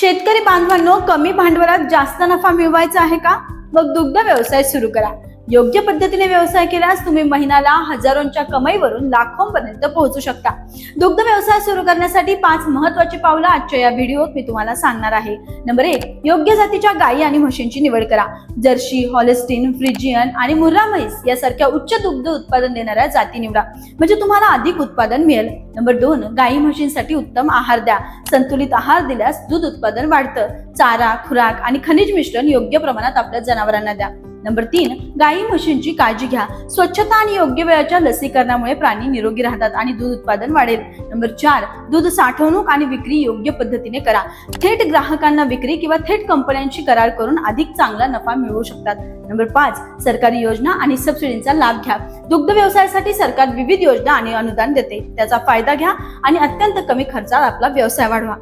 शेतकरी बांधवांनो कमी भांडवलात जास्त नफा मिळवायचा आहे का? मग दुग्ध व्यवसाय सुरू करा. योग्य पद्धतीने व्यवसाय केल्यास तुम्ही महिन्याला हजारोंच्या कमाईवरून लाखोंपर्यंत पोहोचू शकता. दुग्ध व्यवसाय सुरू करण्यासाठी पाच महत्वाची पावलं आजच्या या व्हिडिओत मी तुम्हाला सांगणार आहे. नंबर एक योग्य जातीच्या गायी आणि म्हशींची निवड करा. जर्सी हॉलेस्टीन फ्रिजियन आणि मुर्रा म्हैस यासारख्या उच्च दुग्ध उत्पादन देणाऱ्या जाती निवडा. म्हणजे तुम्हाला अधिक उत्पादन मिळेल. नंबर दोन गायी म्हशींसाठी उत्तम आहार द्या. संतुलित आहार दिल्यास दूध उत्पादन वाढतं. चारा खुराक आणि खनिज मिश्रण योग्य प्रमाणात आपल्या जनावरांना द्या. नंबर तीन गायी म्हशींची काळजी घ्या. स्वच्छता आणि योग्य वेळाच्या लसीकरणामुळे प्राणी निरोगी राहतात आणि दूध उत्पादन वाढेल. नंबर चार दूध साठवणूक आणि विक्री योग्य पद्धतीने करा. थेट ग्राहकांना विक्री किंवा थेट कंपन्यांशी करार करून अधिक चांगला नफा मिळवू शकतात. नंबर पाच सरकारी योजना आणि सबसिडींचा लाभ घ्या. दुग्ध व्यवसायासाठी सरकार विविध योजना आणि अनुदान देते. त्याचा फायदा घ्या आणि अत्यंत कमी खर्चात आपला व्यवसाय वाढवा.